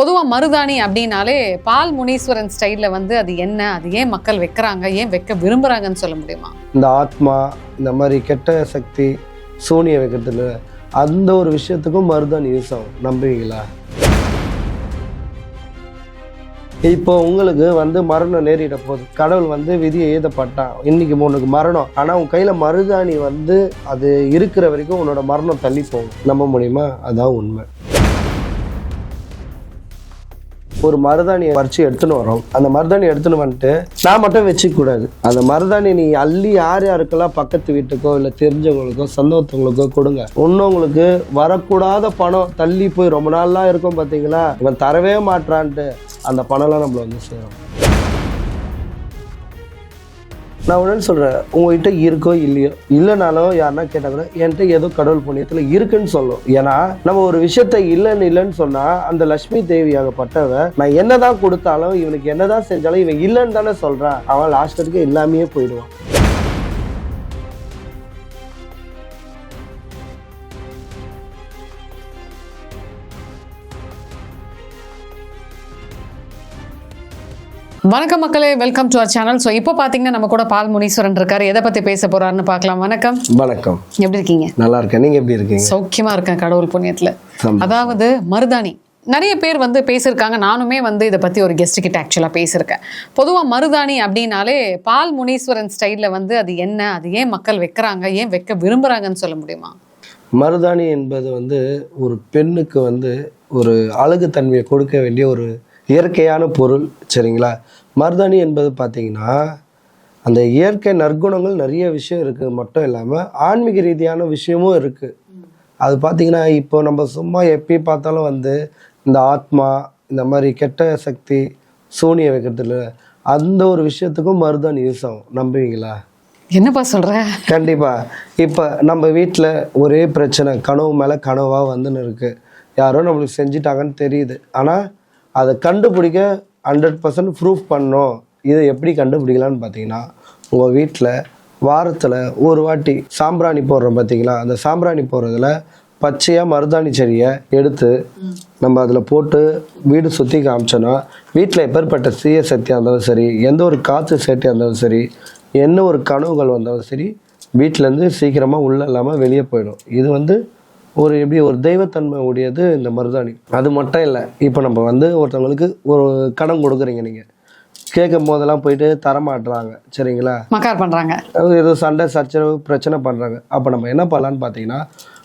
பொதுவாக மருதாணி அப்படின்னாலே பால் முனீஸ்வரன் ஸ்டைலில் வந்து அது என்ன அது ஏன் மக்கள் வைக்கிறாங்க ஏன் வைக்க விரும்புகிறாங்கன்னு சொல்ல முடியுமா? இந்த ஆத்மா இந்த மாதிரி கெட்ட சக்தி சூனிய வைக்கிறதுல அந்த ஒரு விஷயத்துக்கும் மருதாணி யூஸ் ஆகும். நம்புவீங்களா? இப்போ உங்களுக்கு வந்து மரணம் நேரிட போகுது. கடவுள் வந்து விதியை ஏதப்பட்டான். இன்னைக்கு உனக்கு மரணம். ஆனால் உன் கையில் மருதாணி வந்து அது இருக்கிற வரைக்கும் உன்னோட மரணம் தள்ளி போகும். நம்ப முடியுமா? அதான் உண்மை. ஒரு மருதாணியை பறிச்சு எடுத்துன்னு வரோம். அந்த மருதாணி எடுத்துன்னு வந்துட்டு நான் மட்டும் வச்சுக்கூடாது அந்த மருதாணி நீ அள்ளி யார் யாருக்கெல்லாம் பக்கத்து வீட்டுக்கோ இல்லை தெரிஞ்சவங்களுக்கோ சொந்தத்தவங்களுக்கோ கொடுங்க. இன்னொங்களுக்கு வரக்கூடாத பணம் தள்ளி போய் ரொம்ப நாள்லாம் இருக்கும் பார்த்தீங்களா இவன் தரவே மாட்றான்ட்டு அந்த பணம்லாம் நம்மள வந்து சேரும். நான் உடனே சொல்கிறேன் உங்ககிட்ட இருக்கோ இல்லையோ? இல்லைனாலும் யாருன்னா கேட்டால் கூட என்கிட்ட ஏதோ கடவுள் புண்ணியத்தில் இருக்குன்னு சொல்லும் ஏன்னா நம்ம ஒரு விஷயத்த இல்லைன்னு இல்லைன்னு சொன்னால் அந்த லட்சுமி தேவியாகப்பட்டவ நான் என்னதான் கொடுத்தாலும் இவனுக்கு என்னதான் செஞ்சாலும் இவன் இல்லைன்னு தானே சொல்கிறான் அவன் லாஸ்ட் வரைக்கும் எல்லாமே போயிடுவான். வணக்கம் மக்களே welcome to our channel so இப்போ பார்த்தீங்கன்னா நம்ம கூட பால் முனீஸ்வரன் இருக்காரு. எதை பற்றி பேச போறாருன்னு பார்க்கலாம் வணக்கம். வணக்கம். எப்படி இருக்கீங்க? நல்லா இருக்கேன். நீங்கள் எப்படி இருக்கீங்க? சௌக்கியமா இருக்கேன் கடவுள் புண்ணியத்தில். அதாவது மருதாணி. நிறைய பேர் வந்து பேசியிருக்காங்க. நானுமே வந்து இதை பற்றி ஒரு கெஸ்ட் கிட்ட ஆக்சுவலாக பேசியிருக்கேன். பொதுவாக மருதாணி அப்படின்னாலே பால் முனீஸ்வரன் ஸ்டைலில் வந்து அது என்ன அது ஏன் மக்கள் வைக்கிறாங்க ஏன் வைக்க விரும்புகிறாங்கன்னு சொல்ல முடியுமா? மருதாணி என்பது வந்து ஒரு பெண்ணுக்கு வந்து ஒரு அழகு தன்மையை கொடுக்க வேண்டிய ஒரு இயற்கையான பொருள் சரிங்களா? மருதாணி என்பது பார்த்தீங்கன்னா அந்த இயற்கை நற்குணங்கள் நிறைய விஷயம் இருக்குது மட்டும் இல்லாமல் ஆன்மீக ரீதியான விஷயமும் இருக்குது அது பார்த்தீங்கன்னா இப்போ நம்ம சும்மா எப்பயும் பார்த்தாலும் வந்து இந்த ஆத்மா இந்த மாதிரி கெட்ட சக்தி சூனிய வைக்கிறதுல அந்த ஒரு விஷயத்துக்கும் மருதாணி யூஸ் ஆகும். நம்புவீங்களா? என்னப்பா சொல்ற? கண்டிப்பா. இப்போ நம்ம வீட்டில் ஒரே பிரச்சனை கனவு மேலே கனவாக வந்துன்னு இருக்கு. யாரோ நம்மளுக்கு செஞ்சிட்டாங்கன்னு தெரியுது. ஆனால் அதை கண்டுபிடிக்க ஹண்ட்ரட் பர்சன்ட் ப்ரூஃப் பண்ணோம் இதை எப்படி கண்டுபிடிக்கலான்னு பார்த்தீங்கன்னா உங்கள் வீட்டில் வாரத்தில் ஒரு வாட்டி சாம்பிராணி போடுறோம் பார்த்தீங்களா? அந்த சாம்பிராணி போடுறதுல பச்சையாக மருதாணி செடியை எடுத்து நம்ம அதில் போட்டு வீடு சுற்றி காமிச்சோன்னா வீட்டில் எப்பேற்பட்ட தீய சக்தியாக இருந்தாலும் சரி எந்த ஒரு காற்று சேட்டியாக இருந்தாலும் சரி என்ன ஒரு கனவுகள் வந்தாலும் சரி வீட்டிலேருந்து சீக்கிரமாக உள்ள இல்லாமல் வெளியே போயிடும். இது வந்து ஒரு எப்படி ஒரு தெய்வத்தன்மை உடையது இந்த மருதாணி. அது மட்டும் இல்லை இப்போ நம்ம வந்து ஒருத்தவங்களுக்கு ஒரு கடன் கொடுக்குறீங்க நீங்கள் கேட்கும் போதெல்லாம் போயிட்டு தரமாட்டுறாங்க சரிங்களா? மக்கார் பண்றாங்க. அது ஏதோ சண்டை சச்சரவு பிரச்சனை பண்ணுறாங்க அப்போ நம்ம என்ன பண்ணலான்னு பார்த்தீங்கன்னா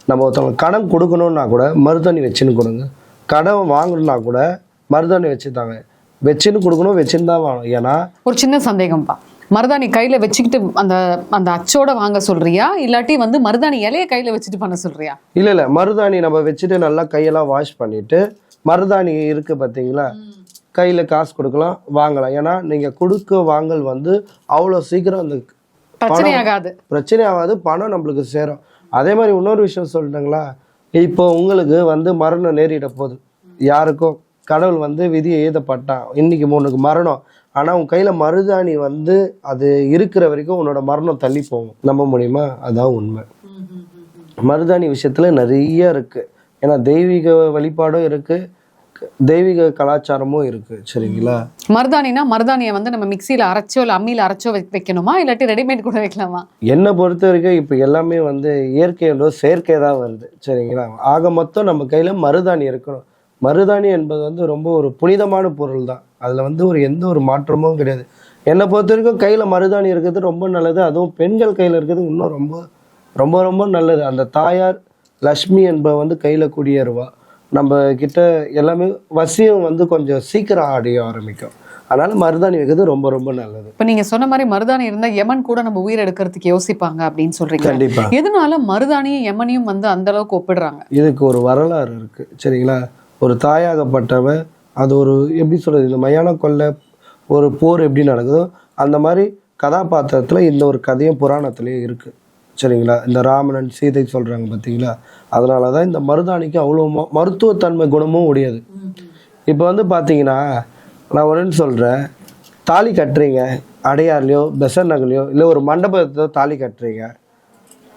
நம்ம ஒருத்தவங்க கடன் கொடுக்கணுன்னா கூட மருதாணி வச்சுன்னு கொடுங்க. கடன் வாங்கணும்னா கூட மருதாணி வச்சு தாங்க வச்சுன்னு கொடுக்கணும் வச்சுன்னு தான் வாங்கணும். ஏன்னா ஒரு சின்ன சந்தேகம்ப்பா. மருதாணி கையில வச்சுக்கிட்டு அந்த அந்த அச்சோட வாங்க சொல்றியா? இல்லாட்டி வந்து மருதாணி இலைய கையில வச்சுட்டு பண்ண சொல்றியா? இல்லை இல்லை. மருதாணி நம்ம வச்சுட்டு நல்லா கையெல்லாம் வாஷ் பண்ணிட்டு மருதாணி இருக்கு பார்த்தீங்களா கையில் காசு கொடுக்கலாம் வாங்கலாம். ஏன்னா நீங்கள் கொடுக்க வாங்கல் வந்து அவ்வளோ சீக்கிரம் அந்த பிரச்சனை ஆகாது. பிரச்சனை ஆகாது பணம் நம்மளுக்கு சேரும். அதே மாதிரி இன்னொரு விஷயம் சொல்லிட்டுங்களா? இப்போ உங்களுக்கு வந்து மரணம் நேரிட போகுது. யாருக்கும் கடவுள் வந்து விதியை எழுதப்பட்டான் இன்னைக்கு உனக்கு மரணம். ஆனால் உன் கையில் மருதாணி வந்து அது இருக்கிற வரைக்கும் உன்னோட மரணம் தள்ளி போகும். நம்ப முடியுமா? அதான் உண்மை. மருதாணி விஷயத்தில் நிறைய இருக்குது ஏன்னா தெய்வீக வழிபாடும் இருக்குது தெய்வீக கலாச்சாரமும் இருக்குது சரிங்களா? மருதாணினா மருதாணியை வந்து நம்ம மிக்சியில அரைச்சோ இல்ல அம்மியில அரைச்சோ வைக்கணுமா? இல்லாட்டி ரெடிமேட் கூட வைக்கலாமா? என்னை பொறுத்த வரைக்கும் இப்போ எல்லாமே வந்து இயற்கையோட செயற்கை தான் வருது. சரிங்களா? ஆக மொத்தம் நம்ம கையில் மருதாணி இருக்கணும். மருதாணி என்பது வந்து ரொம்ப ஒரு புனிதமான பொருள் தான் அதில் வந்து ஒரு எந்த ஒரு மாற்றமும் கிடையாது. என்னை பொறுத்த வரைக்கும் கையில் மருதாணி இருக்கிறது ரொம்ப நல்லது. அதுவும் பெண்கள் கையில் இருக்கிறது இன்னும் ரொம்ப ரொம்ப ரொம்ப நல்லது. அந்த தாயார் லக்ஷ்மி என்பவ வந்து கையில் குடியேறுவா. நம்ம கிட்ட எல்லாமே வசியம் வந்து கொஞ்சம் சீக்கிரம் அடைய ஆரம்பிக்கும். அதனால மருதாணி வைக்கிறது ரொம்ப ரொம்ப நல்லது. இப்ப நீங்க சொன்ன மாதிரி மருதாணி இருந்தா யமன் கூட நம்ம உயிர் எடுக்கிறதுக்கு யோசிப்பாங்க அப்படின்னு சொல்றீங்க. கண்டிப்பா. எதனால மருதாணியும் யமனையும் வந்து அந்த அளவுக்கு ஒப்பிடுறாங்க? இதுக்கு ஒரு வரலாறு இருக்கு. சரிங்களா? ஒரு தாயாகப்பட்டவ அது ஒரு எப்படி சொல்கிறது இந்த மயான கொள்ளை ஒரு போர் எப்படி நடக்குதோ அந்த மாதிரி கதாபாத்திரத்தில் இந்த ஒரு கதையும் புராணத்துலேயும் இருக்குது சரிங்களா? இந்த ராமணன் சீதை சொல்கிறாங்க பார்த்தீங்களா அதனால தான் இந்த மருதாணிக்கு அவ்வளோ ம- மருத்துவத்தன்மை குணமும் உடையது. இப்போ வந்து பார்த்தீங்கன்னா நான் ஒன்று சொல்கிறேன் தாலி கட்டுறீங்க அடையார்லையோ பெசர் நகர்லையோ இல்லை ஒரு மண்டபத்தை தாலி கட்டுறீங்க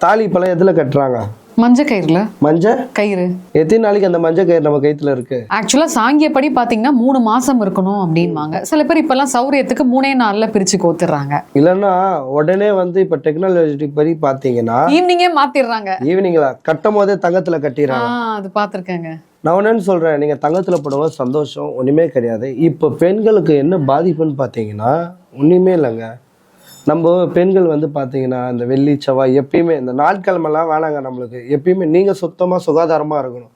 தாலி இப்போலாம் எதில் கட்டுறாங்க? மஞ்ச கயிறுல. மஞ்சள் கயிறு. எத்தனை நாளைக்கு அந்த மஞ்சள் கயிறு நம்ம கைத்துல இருக்கு? ஆக்சுவலா சாங்கியப்படி பாத்தீங்கன்னா மூணு மாசம் இருக்கணும் அப்படின்வாங்க சில பேர் இப்பெல்லாம் சௌரியத்துக்கு மூணே நாள்ல பிரிச்சு கோத்துறாங்க. இல்லைன்னா உடனே வந்து இப்ப டெக்னாலஜி படி பாத்தீங்கன்னா ஈவினிங்கே மாத்திடுறாங்க. ஈவினிங்ல கட்டும் போதே தங்கத்துல கட்டிடுறாங்க. அது பாத்திருக்கேங்க. நான் என்னன்னு சொல்றேன். நீங்க தங்கத்துல போடும்போது சந்தோஷம் ஒண்ணுமே கிடையாது. இப்போ பெண்களுக்கு என்ன பாதிப்புன்னு பாத்தீங்கன்னா ஒண்ணுமே இல்லைங்க. நம்ம பெண்கள் வந்து பாத்தீங்கன்னா இந்த வெள்ளி செவ்வாய் எப்பயுமே இந்த நாட்கிழமெல்லாம் வேணாங்க நம்மளுக்கு. எப்பயுமே நீங்க சுத்தமா சுகாதாரமா இருக்கணும்.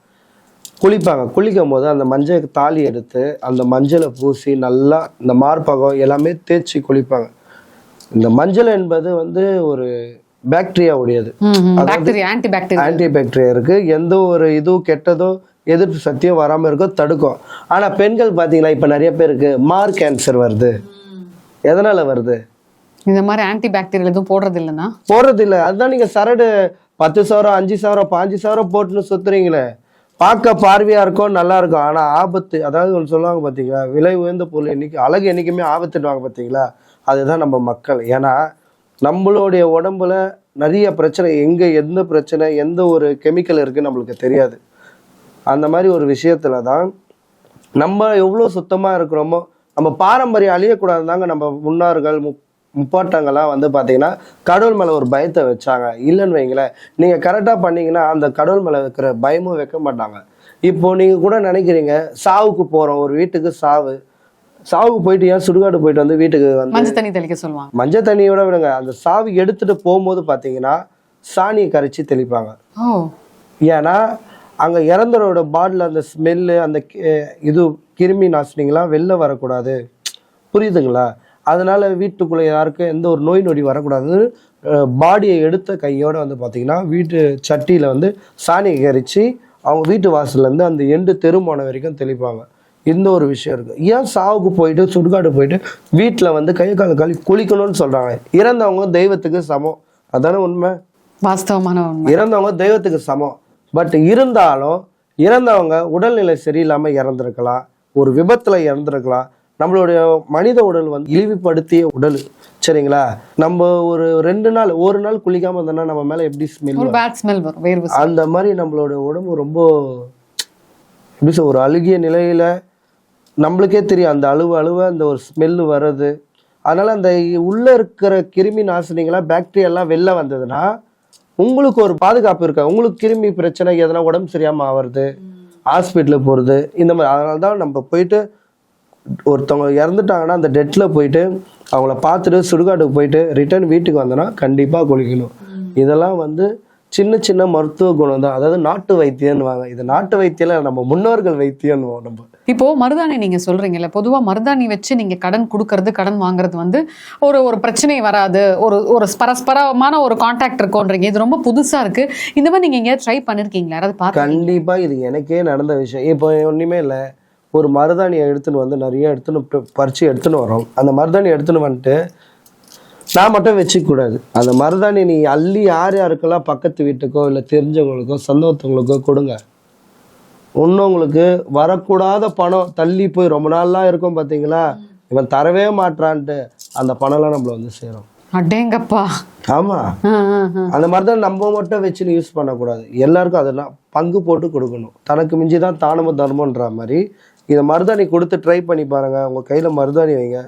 குளிப்பாங்க. குளிக்கும் போது அந்த மஞ்சள் தாலி எடுத்து அந்த மஞ்சளை பூசி நல்லா இந்த மார்பகம் எல்லாமே தேய்ச்சி குளிப்பாங்க. இந்த மஞ்சள் என்பது வந்து ஒரு பாக்டீரியா உடையது. ஆன்டி பாக்டீரியா இருக்கு. எந்த ஒரு இதுவும் கெட்டதோ எதிர்ப்பு சக்தியும் வராம இருக்கோ தடுக்கும். ஆனா பெண்கள் பாத்தீங்களா இப்ப நிறைய பேருக்கு மார் கேன்சர் வருது. எதனால வருது? இந்த மாதிரி ஆன்டி பாக்டீரியல் எதுவும் போடுறது இல்லைன்னா போடுறது இல்லை அதுதான் நீங்க சரடு பத்து சவரம் அஞ்சு சவரம் பாஞ்சு சவரம் போட்டுன்னு சுத்துறீங்களே. பார்க்க பார்வையா இருக்கும் நல்லா இருக்கும் ஆனா ஆபத்து அதாவது ஒன்று சொல்லுவாங்க பாத்தீங்களா? விலை உயர்ந்த பொருள் என்னைக்கு அழகு என்னைக்குமே ஆபத்துடுவாங்க பாத்தீங்களா? அதுதான் நம்ம மக்கள். ஏன்னா நம்மளுடைய உடம்புல நிறைய பிரச்சனை எங்க எந்த பிரச்சனை எந்த ஒரு கெமிக்கல் இருக்குன்னு நம்மளுக்கு தெரியாது. அந்த மாதிரி ஒரு விஷயத்துல தான் நம்ம எவ்வளோ சுத்தமாக இருக்கிறோமோ நம்ம பாரம்பரியம் அழியக்கூடாது தாங்க நம்ம முன்னோர்கள் முப் முப்பாட்டங்கள்லாம் வந்து பார்த்தீங்கன்னா கடவுள் மேலே ஒரு பயத்தை வச்சாங்க. இல்லைன்னு வைங்களேன். நீங்கள் கரெக்டாக பண்ணீங்கன்னா அந்த கடவுள் மேலே வைக்கிற பயமும் வைக்க மாட்டாங்க. இப்போ நீங்கள் கூட நினைக்கிறீங்க சாவுக்கு போகிறோம் ஒரு வீட்டுக்கு சாவு. சாவுக்கு போயிட்டு ஏன் சுடுகாடு போயிட்டு வந்து வீட்டுக்கு வந்து மஞ்சள் தண்ணி தெளிக்க சொல்லுவாங்க. மஞ்சள் தண்ணியோட விடுங்க. அந்த சாவு எடுத்துட்டு போகும்போது பார்த்தீங்கன்னா சாணியை கரைச்சி தெளிப்பாங்க. ஏன்னா அங்கே இறந்தவரோட பாடியில் அந்த ஸ்மெல்லு அந்த இது கிருமி நாசினிங்களாம் வெளில வரக்கூடாது. புரியுதுங்களா? அதனால வீட்டுக்குள்ளே யாருக்கும் எந்த ஒரு நோய் நொடி வரக்கூடாது பாடியை எடுத்த கையோட வந்து பார்த்தீங்கன்னா வீட்டு சட்டியில் வந்து சாணி கரிச்சு அவங்க வீட்டு வாசல்லேருந்து அந்த எண்டு தெருமோன வரைக்கும் தெளிப்பாங்க. இந்த ஒரு விஷயம் இருக்கு. ஏன் சாவுக்கு போயிட்டு சுடுகாடு போயிட்டு வீட்டில் வந்து கை கால் கழி குளிக்கணும்னு சொல்றாங்க? இறந்தவங்க தெய்வத்துக்கு சமம். அதானே உண்மை? வாஸ்தவமான இறந்தவங்க தெய்வத்துக்கு சமம். பட் இருந்தாலும் இறந்தவங்க உடல்நிலை சரியில்லாம இறந்துருக்கலாம். ஒரு விபத்துல இறந்துருக்கலாம். நம்மளுடைய மனித உடல் வந்து இழிவுபடுத்திய உடல் சரிங்களா? நம்ம ஒரு ரெண்டு நாள் ஒரு நாள் குளிக்காம இருந்தோம்னா நம்ம மேல எப்படி ஸ்மெல் பேட் ஸ்மெல் வரும் அந்த மாதிரி நம்மளோட உடம்பு ரொம்ப எப்படி சொல்ல ஒரு அழுகிய நிலையில நம்மளுக்கே தெரியும் அந்த அழுவ அழுவ அந்த ஒரு ஸ்மெல்லு வர்றது. அதனால அந்த உள்ள இருக்கிற கிருமி நாசினிங்களாம் பாக்டீரியா எல்லாம் வெளில வந்ததுன்னா உங்களுக்கு ஒரு பாதுகாப்பு இருக்கா உங்களுக்கு கிருமி பிரச்சனை எதனா உடம்பு சரியாம ஆவறது ஹாஸ்பிட்டலுக்கு போறது இந்த மாதிரி. அதனால தான் நம்ம போயிட்டு ஒருத்தவங்க இறந்துட்டாங்கன்னா அந்த டெட்ல போயிட்டு அவங்கள பார்த்துட்டு சுடுகாட்டுக்கு போயிட்டு ரிட்டர்ன் வீட்டுக்கு வந்தோன்னா கண்டிப்பாக குளிக்கணும். இதெல்லாம் வந்து சின்ன சின்ன மருத்துவ குணம் தான் அதாவது நாட்டு வைத்தியம்னுவாங்க இது நாட்டு வைத்தியம் நம்ம முன்னோர்கள் வைத்தியம்னுவோம் நம்ம. இப்போ மருதாணி நீங்க சொல்றீங்கல்ல பொதுவா மருதாணி வச்சு நீங்க கடன் கொடுக்கறது கடன் வாங்குறது வந்து ஒரு ஒரு பிரச்சனை வராது. ஒரு ஒரு பரஸ்பரமான ஒரு கான்டாக்ட் இருக்கும்ன்றீங்க. இது ரொம்ப புதுசா இருக்கு. இந்த மாதிரி நீங்க எங்கேயாவது ட்ரை பண்ணிருக்கீங்களா? யாராவது பார்த்து கண்டிப்பா இது எனக்கே நடந்த விஷயம். இப்போ ஒண்ணுமே இல்லை. ஒரு மருதாணியை எடுத்துன்னு வந்து நிறைய எடுத்துன்னு ப- பறிச்சு எடுத்துன்னு வரோம். அந்த மருதாணி எடுத்துன்னு வந்துட்டு நான் மட்டும் வச்சுக்க கூடாது. அந்த மருதாணி நீ அள்ளி யார் யாருக்கெல்லாம் பக்கத்து வீட்டுக்கோ இல்லை தெரிஞ்சவங்களுக்கோ சொந்தத்தவங்களுக்கோ கொடுங்க. இன்னொங்களுக்கு வரக்கூடாத பணம் தள்ளி போய் ரொம்ப நாள்லாம் இருக்கும் பார்த்தீங்களா இவன் தரவே மாட்றான்ட்டு அந்த பணம்லாம் நம்மள வந்து சேரும். அடேங்கப்பா. ஆமா. அந்த மாதிரி தான் நம்ம மட்டும் வச்சுன்னு யூஸ் பண்ணக்கூடாது. எல்லாருக்கும் அதெல்லாம் பங்கு போட்டு கொடுக்கணும். தனக்கு மிஞ்சி தான் தானமும் தர்மன்ற மாதிரி இதை மருதாணி கொடுத்து ட்ரை பண்ணி பாருங்க. உங்க கையில மருதாணி வைங்க.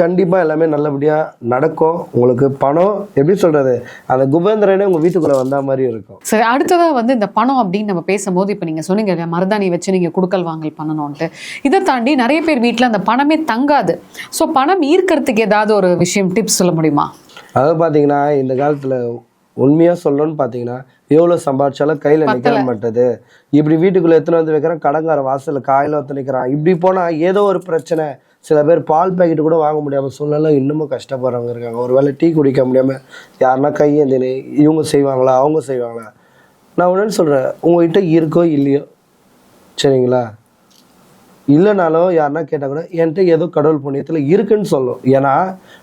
கண்டிப்பா எல்லாமே நல்லபடியா நடக்கும். உங்களுக்கு பணம் எப்படி சொல்றது? அந்த குபேந்திரனே உங்க வீட்டுக்குள்ள வந்த மாதிரி இருக்கும். சரி அடுத்ததா வந்து இந்த பணம் அப்படின்னு நம்ம பேசும்போது இப்போ நீங்க சொன்னீங்க இல்லையா மருதாணி வச்சு நீங்க குடுக்கல் வாங்கல் பண்ணணும்ட்டு இதை தாண்டி நிறைய பேர் வீட்ல அந்த பணமே தங்காது. ஸோ பணம் ஈர்க்கறதுக்கு ஏதாவது ஒரு விஷயம் டிப்ஸ் சொல்ல முடியுமா? அதாவது பாத்தீங்கன்னா இந்த காலத்துல உண்மையா சொல்லணும்னு பாத்தீங்கன்னா எவ்வளவு சம்பாதிச்சாலும் கையில நிக்க மாட்டது. இப்படி வீட்டுக்குள்ள எத்தனை வந்து வைக்கிறேன் கடங்கார வாசல்ல காயில ஒத்து நிக்கிறான். இப்படி போனா ஏதோ ஒரு பிரச்சனை. சில பேர் பால் பாக்கெட் கூட வாங்க முடியாம சூழ்நிலை இன்னமும் கஷ்டப்படுறவங்க இருக்காங்க. ஒருவேளை டீ குடிக்க முடியாம யாருன்னா கையேந்தினு இவங்க செய்வாங்களா? அவங்க செய்வாங்களா? நான் உடனே சொல்றேன் உங்ககிட்ட இருக்கோ இல்லையோ? சரிங்களா? இல்லைனாலும் யாருன்னா கேட்டால் கூட என்கிட்ட ஏதோ கடவுள் புண்ணியத்தில் இருக்குன்னு சொல்லும் ஏன்னா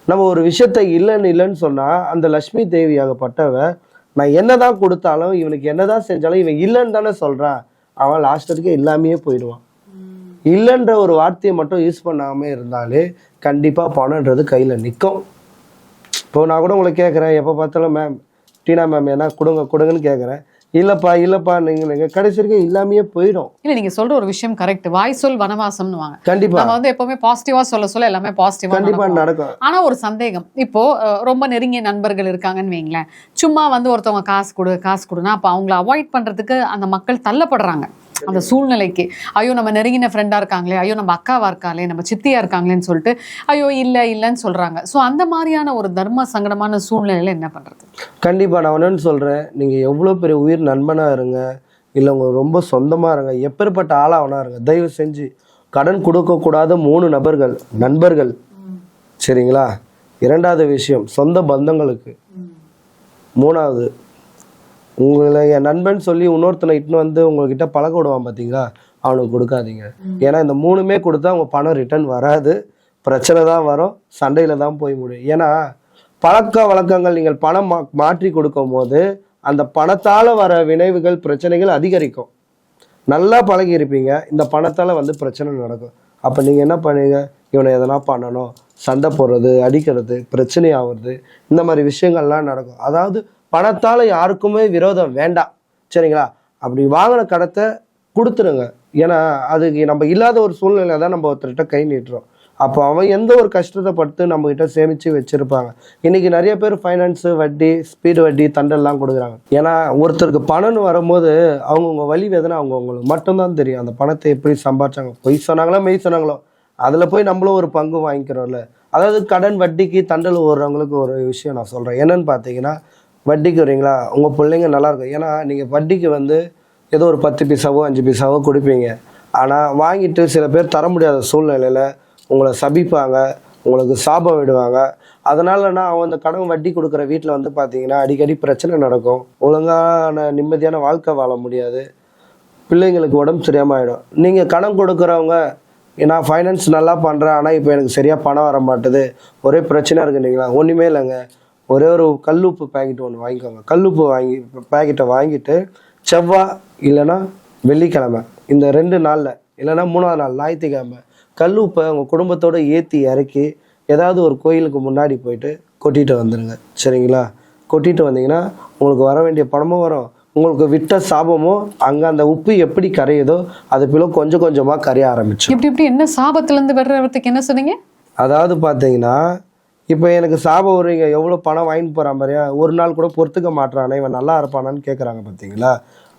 நம்ம ஒரு விஷயத்த இல்லைன்னு இல்லைன்னு சொன்னால் அந்த லக்ஷ்மி தேவியாகப்பட்டவ நான் என்னதான் கொடுத்தாலும் இவனுக்கு என்ன தான் செஞ்சாலும் இவன் இல்லைன்னு தானே சொல்கிறான் அவன் லாஸ்ட் எல்லாமே இல்லாமையே போயிடுவான். இல்லைன்ற ஒரு வார்த்தையை மட்டும் யூஸ் பண்ணாமல் இருந்தாலே கண்டிப்பாக பணன்றது கையில் நிற்கும் இப்போ நான் கூட உங்களை கேட்குறேன் எப்போ பார்த்தாலும் மேம் டீனா மேம் ஏன்னா கொடுங்க கொடுங்கன்னு கேட்குறேன் இல்லைப்பா இல்லைப்பா நீங்கள் நீங்கள் கடைசி வரைக்கும் இல்லாமையே போயிடும். இல்ல நீங்க சொல்ற ஒரு விஷயம் கரெக்ட் வாய் சொல் வனவாசம்னு வாங்க கண்டிப்பா. நம்ம வந்து எப்பவுமே பாசிட்டிவா சொல்ல சொல்ல எல்லாமே பாசிட்டிவா கண்டிப்பா நடக்கும். ஆனா ஒரு சந்தேகம். இப்போ ரொம்ப நெருங்கிய நண்பர்கள் இருக்காங்கன்னு வைங்களேன். சும்மா வந்து ஒருத்தவங்க காசு கொடு காசு கொடுனா அப்ப அவங்கள அவாய்ட் பண்றதுக்கு அந்த மக்கள் தள்ளப்படுறாங்க. அந்த சூழ்நிலைக்கு. ஐயோ நம்ம நெருங்கின ஃப்ரெண்டா இருக்காங்களே ஐயோ நம்ம அக்காவா இருக்காங்களே நம்ம சித்தியா இருக்காங்களேன்னு சொல்லிட்டு ஐயோ இல்ல இல்லைன்னு சொல்றாங்க. சோ அந்த மாதிரியான ஒரு தர்ம சங்கடமான சூழ்நிலையில என்ன பண்றது? கண்டிப்பா நான் ஒன்றுன்னு சொல்றேன். நீங்க எவ்வளோ பெரிய உயிர் நண்பனா இருங்க. இல்லை உங்க ரொம்ப சொந்தமா இருங்க. எப்பேற்பட்ட ஆளாவனா இருங்க. தயவு செஞ்சு கடன் கொடுக்கக்கூடாத மூணு நபர்கள் நண்பர்கள். சரிங்களா? இரண்டாவது விஷயம் சொந்த பந்தங்களுக்கு. மூணாவது உங்களை என் நண்பன் சொல்லி இன்னொருத்தனை இட்டுன்னு வந்து உங்ககிட்ட பழக விடுவான் பார்த்தீங்களா அவனுக்கு கொடுக்காதீங்க. ஏன்னா இந்த மூணுமே கொடுத்தா உங்க பணம் ரிட்டர்ன் வராது. பிரச்சனை தான் வரும். சண்டையில தான் போய் முடியும். ஏன்னா பழக்க வழக்கங்கள் நீங்கள் பணம் மா மாற்றி கொடுக்கும் போது அந்த பணத்தால வர விளைவுகள் பிரச்சனைகள் அதிகரிக்கும். நல்லா பழகி இருப்பீங்க இந்த பணத்தால வந்து பிரச்சனை நடக்கும். அப்ப நீங்க என்ன பண்ணுவீங்க? இவனை எதனா பண்ணணும்? சண்டை போடுறது அடிக்கிறது பிரச்சனை ஆகுறது இந்த மாதிரி விஷயங்கள்லாம் நடக்கும். அதாவது பணத்தால யாருக்குமே விரோதம் வேண்டாம் சரிங்களா? அப்படி வாங்கின கடத்தை கொடுத்துருங்க. ஏன்னா அதுக்கு நம்ம இல்லாத ஒரு சூழ்நிலை தான் நம்ம ஒருத்தர்கிட்ட கை நீட்டுறோம். அப்போ அவன் எந்த ஒரு கஷ்டத்தை பட்டு நம்ம கிட்ட சேமிச்சு வச்சிருப்பாங்க. இன்னைக்கு நிறைய பேர் ஃபைனான்ஸு வட்டி ஸ்பீடு வட்டி தண்டெல்லாம் கொடுக்குறாங்க. ஏன்னா ஒருத்தருக்கு பணம்னு வரும்போது அவங்கவுங்க வழி வேதனை அவங்கவுங்களுக்கு மட்டும்தான் தெரியும். அந்த பணத்தை எப்படி சம்பாதிச்சாங்க? பொய் சொன்னாங்களோ மெய் சொன்னாங்களோ? அதில் போய் நம்மளும் ஒரு பங்கு வாங்கிக்கிறோம்ல. அதாவது கடன் வட்டிக்கு தண்டல் ஓடுறவங்களுக்கு ஒரு விஷயம் நான் சொல்கிறேன் என்னன்னு பார்த்தீங்கன்னா வட்டிக்கு வரீங்களா? உங்கள் பிள்ளைங்க நல்லாயிருக்கும். ஏன்னா நீங்கள் வட்டிக்கு வந்து ஏதோ ஒரு பத்து பைசாவோ அஞ்சு பைசாவோ கொடுப்பீங்க. ஆனால் வாங்கிட்டு சில பேர் தர முடியாத சூழ்நிலையில் உங்களை சபிப்பாங்க உங்களுக்கு சாபம் விடுவாங்க. அதனாலனா அவன் அந்த கடன் வட்டி கொடுக்குற வீட்டில் வந்து பார்த்தீங்கன்னா அடிக்கடி பிரச்சனை நடக்கும். ஒழுங்கான நிம்மதியான வாழ்க்கை வாழ முடியாது. பிள்ளைங்களுக்கு உடம்பு சரியாம ஆகிடும் நீங்கள் கடன் கொடுக்குறவங்க நான் ஃபைனான்ஸ் நல்லா பண்ணுறேன் ஆனால் இப்போ எனக்கு சரியாக பணம் வர மாட்டுது ஒரே பிரச்சனை இல்லைங்களா? ஒன்றுமே இல்லைங்க. ஒரே ஒரு கல்லுப்பு பாக்கெட் ஒன்று வாங்கிக்கோங்க. கல்லுப்பு வாங்கி பாக்கெட்டை வாங்கிட்டு செவ்வாய் இல்லைன்னா வெள்ளிக்கிழமை இந்த ரெண்டு நாளில் இல்லைன்னா மூணாவது நாள் ஞாயிற்றுக்கிழமை கல்லுப்பை உங்கள் குடும்பத்தோட ஏற்றி இறக்கி ஏதாவது ஒரு கோயிலுக்கு முன்னாடி போயிட்டு கொட்டிட்டு வந்துடுங்க சரிங்களா? கொட்டிட்டு வந்தீங்கன்னா உங்களுக்கு வர வேண்டிய பணமும் வரும். உங்களுக்கு விட்ட சாபமும் அங்கே அந்த உப்பு எப்படி கரையுதோ அது பிள்ளை கொஞ்சம் கொஞ்சமாக கரைய ஆரம்பிச்சு இப்படி இப்படி என்ன சாபத்துல இருந்து வர்றதுக்கு என்ன சொன்னீங்க? அதாவது பார்த்தீங்கன்னா இப்போ எனக்கு சாபம் வருவீங்க எவ்வளோ பணம் வாங்கிட்டு போகிறான் பாரியா? ஒரு நாள் கூட பொறுத்துக்க மாட்றானே இவன் நல்லா இருப்பானான்னு கேட்குறாங்க பார்த்தீங்களா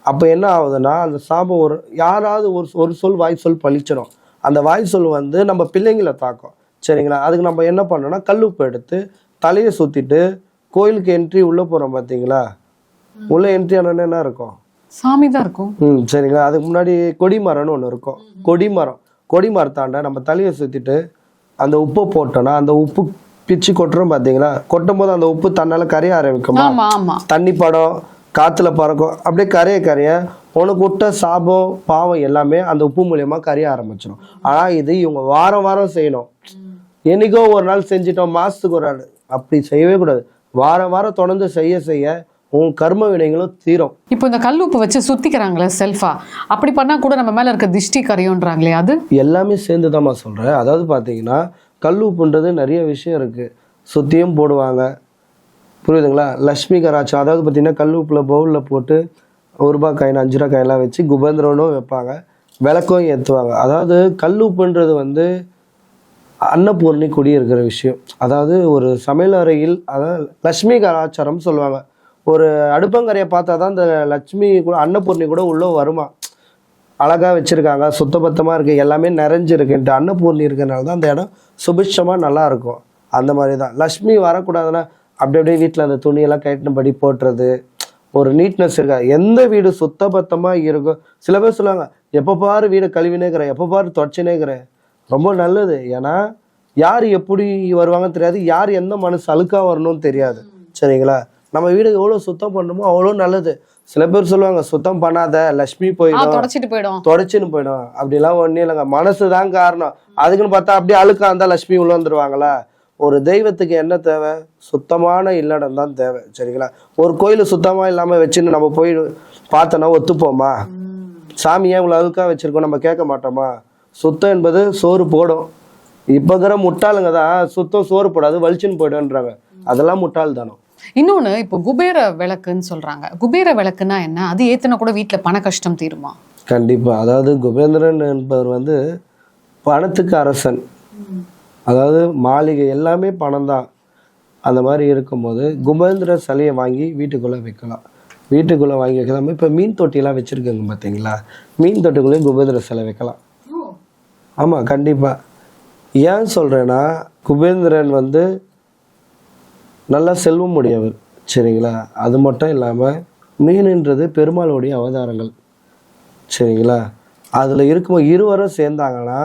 அப்போ என்ன ஆகுதுன்னா அந்த சாபம் ஒரு யாராவது ஒரு ஒரு சொல் வாய் சொல் பழிச்சிடும் அந்த வாய் சொல் வந்து நம்ம பிள்ளைங்களை தாக்கும். சரிங்களா? அதுக்கு நம்ம என்ன பண்ணோம்னா கல்லுப்பு எடுத்து தலையை சுற்றிட்டு கோயிலுக்கு என்ட்ரி உள்ளே போகிறோம் பார்த்தீங்களா உள்ளே என்ட்ரி ஆனோடனே என்ன இருக்கும்? சாமி தான் இருக்கும். ம் சரிங்களா? அதுக்கு முன்னாடி கொடிமரம்னு ஒன்று இருக்கும். கொடிமரம் கொடிமரத்தாண்ட நம்ம தலையை சுற்றிட்டு அந்த உப்பை போட்டோம்னா அந்த உப்பு பிச்சு கொட்டுறோம் பார்த்தீங்களா கொட்டும் போது அந்த உப்பு தன்னால் கரைய ஆரம்பிக்குமா? தண்ணி படம் காற்றுல பறக்கும். அப்படியே கரைய கரைய உனக்கு விட்ட சாபம் பாவம் எல்லாமே அந்த உப்பு மூலியமாக கரைய ஆரம்பிச்சிடும். ஆனால் இது இவங்க வாரம் வாரம் செய்யணும். என்னைக்கோ ஒரு நாள் செஞ்சிட்டோம் மாதத்துக்கு ஒரு நாள். அப்படி செய்யவே கூடாது. வாரம் வாரம் தொடர்ந்து செய்ய செய்ய உன் கர்ம வினைகளும் தீரும். இப்போ இந்த கல்லுப்பு வச்சு சுத்திக்கிறாங்களே செல்ஃபா அப்படி பண்ணா கூட நம்ம மேல இருக்க திஷ்டி கரையோன்றாங்களே அது? எல்லாமே சேர்ந்து தான்மா சொல்கிறேன் அதாவது கல் உப்புன்றது நிறைய விஷயம் இருக்குது சுத்தியும் போடுவாங்க. புரியுதுங்களா? லக்ஷ்மி கராச்சம் அதாவது பார்த்தீங்கன்னா கல்லுப்பில் பவுலில் போட்டு ஒரு ரூபாய் காயின் அஞ்சு ரூபாய் காயின்லாம் வச்சு குபேந்திரனும் வைப்பாங்க. விளக்கும் ஏற்றுவாங்க அதாவது கல்லுப்புன்றது வந்து அன்னபூர்ணி குடி இருக்கிற விஷயம். அதாவது ஒரு சமையல் அறையில் அதாவது லக்ஷ்மி கலாச்சாரம் சொல்லுவாங்க. ஒரு அடுப்பங்கரையை பார்த்தா தான் இந்த லட்சுமி கூட அன்னபூர்ணி கூட உள்ளே வருமா? அழகா வச்சிருக்காங்க சுத்தபத்தமா இருக்கு எல்லாமே நிறைஞ்சிருக்குன்ட்டு அன்னபூர்ணி இருக்கிறனால தான் அந்த இடம் சுபிட்சமா நல்லா இருக்கும். அந்த மாதிரி தான் லக்ஷ்மி வரக்கூடாதுன்னா அப்படி அப்படியே வீட்டில் அந்த துணியெல்லாம் கட்டினபடி போட்டுறது ஒரு நீட்னஸ் இருக்கா? எந்த வீடு சுத்தபத்தமா இருக்கும் சில பேர் சொல்லுவாங்க எப்போ பாரு வீடை கழுவினேக்கிறேன் எப்போ பாரு தொடச்சினேக்கிறேன் ரொம்ப நல்லது. ஏன்னா யார் எப்படி வருவாங்கன்னு தெரியாது யார் எந்த மனசு அழுக்கா வரணும்னு தெரியாது. சரிங்களா? நம்ம வீடு எவ்வளோ சுத்தம் பண்ணணுமோ அவ்வளோ நல்லது. சில பேர் சொல்லுவாங்க சுத்தம் பண்ணாத ஆ போயிடும். தொடச்சிட்டு போயிடும். தொடச்சுன்னு போயிடும். அப்படிலாம் ஒன்றும் இல்லைங்க. மனசு தான் காரணம். அதுக்குன்னு பார்த்தா அப்படியே அழுக்கா இருந்தால் லட்சுமி உள்ள வந்துருவாங்களா? ஒரு தெய்வத்துக்கு என்ன தேவை? சுத்தமான இல்லடம் தான் தேவை. சரிங்களா? ஒரு கோயில் சுத்தமாக இல்லாமல் வச்சுன்னு நம்ம போய் பார்த்தோன்னா ஒத்துப்போமா? சாமி ஏன் இவ்வளோ அழுக்கா வச்சிருக்கோம்? நம்ம கேட்க மாட்டோமா? சுத்தம் என்பது சோறு போடும். இப்போ இருக்கிற முட்டாளுங்க தான் சுத்தம் சோறு போடாது வலிச்சுன்னு போயிடுன்றாங்க அதெல்லாம் முட்டாள் தானோ இன்னொன்னு இப்போ குபேர விளக்குன்னு சொல்றாங்க. குபேர விளக்குன்னா என்ன? அது ஏத்துனா கூட வீட்ல பண கஷ்டம் தீருமா? கண்டிப்பாக அதாவது குபேந்திரன் என்பவர் வந்து பணத்துக்கு அரசன். அதாவது மாளிகை எல்லாமே பணம் தான் அந்த மாதிரி இருக்கும்போது குபேந்திர சிலையை வாங்கி வீட்டுக்குள்ளே வைக்கலாம். வீட்டுக்குள்ளே வாங்கி வைக்கலாம். இப்போ மீன் தொட்டிலாம் வச்சுருக்கோங்க பார்த்தீங்களா மீன் தொட்டிக்குள்ளேயும் குபேந்திர சிலை வைக்கலாம். ஆமாம் கண்டிப்பாக ஏன் சொல்கிறேன்னா குபேந்திரன் வந்து நல்லா செல்வம் உடையவர் சரிங்களா? அது மட்டும் இல்லாமல் மீனுன்றது பெருமாளுடைய அவதாரங்கள் சரிங்களா? அதில் இருக்கும் இருவரும் சேர்ந்தாங்கன்னா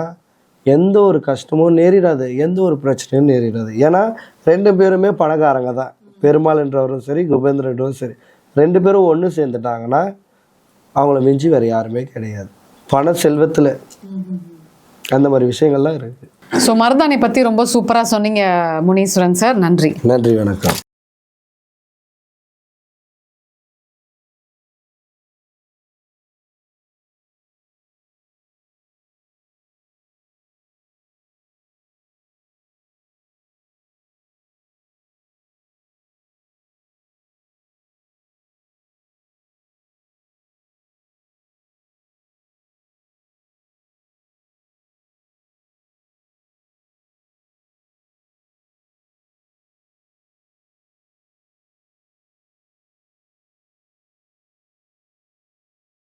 எந்த ஒரு கஷ்டமும் நேரிடாது எந்த ஒரு பிரச்சனையும் நேரிடாது. ஏன்னா ரெண்டு பேருமே பணக்காரங்க தான். பெருமாள்ன்றவரும் சரி குபேந்திரன்றவரும் சரி. ரெண்டு பேரும் ஒன்று சேர்ந்துட்டாங்கன்னா அவங்கள மிஞ்சி வேறு யாருமே கிடையாது. பண செல்வத்தில். அந்த மாதிரி விஷயங்கள்லாம் இருக்குது ஸோ மருதாணி பத்தி ரொம்ப சூப்பரா சொன்னீங்க முனீஸ்வரன் சார். நன்றி. நன்றி வணக்கம்.